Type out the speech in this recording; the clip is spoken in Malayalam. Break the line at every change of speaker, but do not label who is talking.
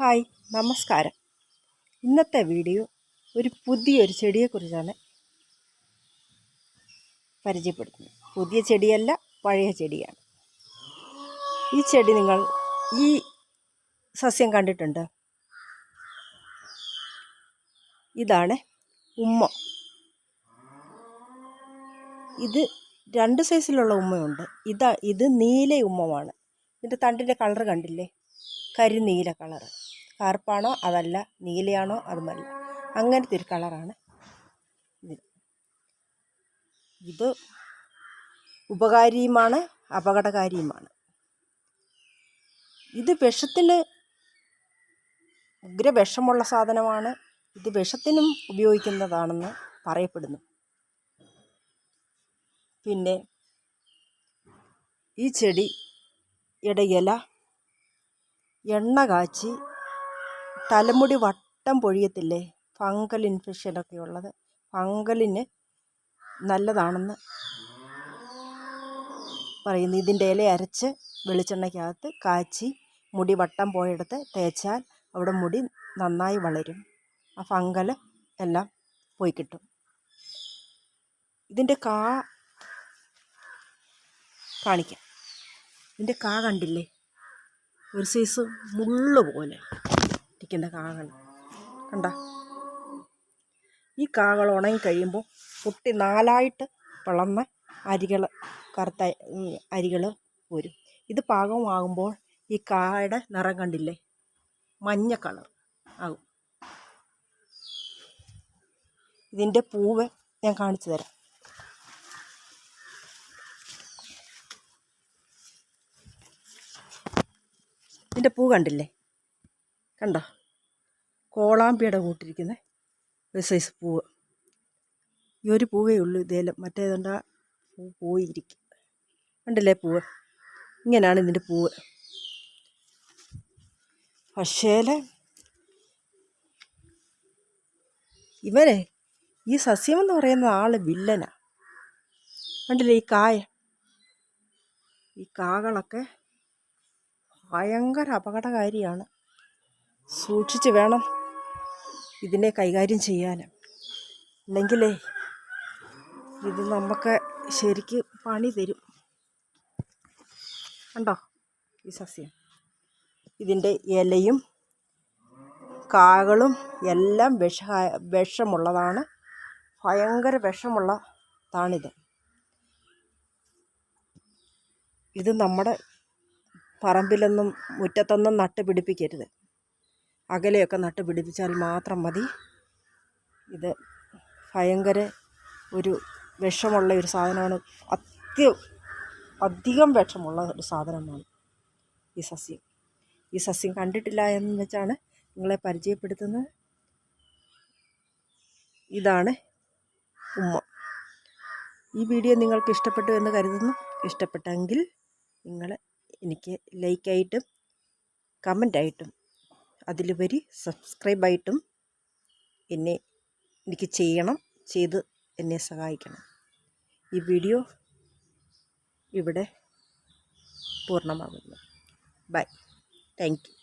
ഹായ് നമസ്കാരം. ഇന്നത്തെ വീഡിയോ ഒരു പുതിയൊരു ചെടിയെക്കുറിച്ചാണ് പരിചയപ്പെടുത്തുന്നത്. പുതിയ ചെടിയല്ല പഴയ ചെടിയാണ്. ഈ ചെടി നിങ്ങൾ ഈ സസ്യം കണ്ടിട്ടുണ്ട്? ഇതാണ് ഉമ്മ. ഇത് രണ്ട് സൈസിലുള്ള ഉമ്മയുണ്ട്. ഇതാ ഇത് നീല ഉമ്മമാണ്. ഇതിന്റെ തണ്ടിന്റെ കളർ കണ്ടില്ലേ? കരിനീല കളറ് കറുപ്പാണോ അതല്ല നീലയാണോ അതുമല്ല. അങ്ങനത്തെ ഒരു കളറാണ് ഇത്. ഇത് ഉപകാരിയുമാണ് അപകടകാരിയുമാണ്. ഇത് വിഷത്തിന് ഉഗ്ര വിഷമുള്ള സാധനമാണ്. ഇത് വിഷത്തിനും ഉപയോഗിക്കുന്നതാണെന്ന് പറയപ്പെടുന്നു. പിന്നെ ഈ ചെടി ഇല എണ്ണ കാച്ചി തലമുടി വട്ടം പൊഴിയത്തില്ലേ? ഫംഗൽ ഇൻഫെക്ഷനൊക്കെ ഉള്ളത്. ഫംഗലിന് നല്ലതാണെന്ന് പറയുന്നു. ഇതിന്റെ ഇല അരച്ച് വെളിച്ചെണ്ണയ്ക്കകത്ത് കാച്ചി മുടി വട്ടം പോയെടുത്ത് തേച്ചാൽ അവിടെ മുടി നന്നായി വളരും. ആ ഫംഗൽ എല്ലാം പോയി കിട്ടും. ഇതിന്റെ കാ കാണിക്കാം. ഇതിന്റെ കാ കണ്ടില്ലേ? ഒരു സൈസ് മുള്ളു പോലെ ഇരിക്കുന്ന കാകൾ കണ്ട? ഈ കാകൾ ഉണങ്ങി കഴിയുമ്പോൾ പൊട്ടി നാലായിട്ട് പിളർന്ന അരികൾ കറുത്ത അരികൾ വരും. ഇത് പാകമാകുമ്പോൾ ഈ കായുടെ നിറം കണ്ടില്ലേ? മഞ്ഞ കളർ ആകും. ഇതിന്റെ പൂവ് ഞാൻ കാണിച്ചു തരാം. ഇതിന്റെ പൂ കണ്ടില്ലേ? കണ്ടോ? കോളാമ്പിയുടെ കൂട്ടിരിക്കുന്ന ഒരു സൈസ് പൂവ്. ഈ ഒരു പൂവേ ഉള്ളൂ ഇതേലും. മറ്റേതുകൊണ്ട് ആ പൂ പോയിരിക്കും. കണ്ടില്ലേ പൂവ്? ഇങ്ങനെയാണ് ഇതിന്റെ പൂവ്. പക്ഷേ ഇവനെ ഈ സസ്യമെന്ന് പറയുന്ന ആൾ വില്ലനാ. കണ്ടില്ലേ ഈ കായ? ഈ കാകളൊക്കെ ഭയങ്കര അപകടകാരിയാണ്. സൂക്ഷിച്ച് വേണം ഇതിനെ കൈകാര്യം ചെയ്യാൻ. ഇല്ലെങ്കിലേ ഇത് നമുക്ക് ശരിക്ക് പണി തരും. കണ്ടോ ഈ സസ്യം? ഇതിന്റെ ഇലയും കാകളും എല്ലാം വിഷ വിഷമുള്ളതാണ്. ഭയങ്കര വിഷമുള്ളതാണിത്. ഇത് നമ്മുടെ പറമ്പിലൊന്നും മുറ്റത്തൊന്നും നട്ട് പിടിപ്പിക്കരുത്. അകലെയൊക്കെ നട്ട് പിടിപ്പിച്ചാൽ മാത്രം മതി. ഇത് ഭയങ്കര ഒരു വിഷമുള്ള ഒരു സാധനമാണ്. അത്യ അധികം വിഷമുള്ള ഒരു സാധനമാണ് ഈ സസ്യം. ഈ സസ്യം കണ്ടിട്ടില്ല എന്ന് വെച്ചാണ് നിങ്ങളെ പരിചയപ്പെടുത്തുന്നത്. ഇതാണ് ഉമ്മ. ഈ വീഡിയോ നിങ്ങൾക്ക് ഇഷ്ടപ്പെട്ടു എന്ന് കരുതുന്നു. ഇഷ്ടപ്പെട്ടെങ്കിൽ നിങ്ങൾ എനിക്ക് ലൈക്കായിട്ടും കമന്റായിട്ടും അതിലുപരി സബ്സ്ക്രൈബായിട്ടും എന്നെ എനിക്ക് ചെയ്യണം ചെയ്ത് എന്നെ സഹായിക്കണം. ഈ വീഡിയോ ഇവിടെ പൂർണമാകുന്നു. ബൈ. Thank you.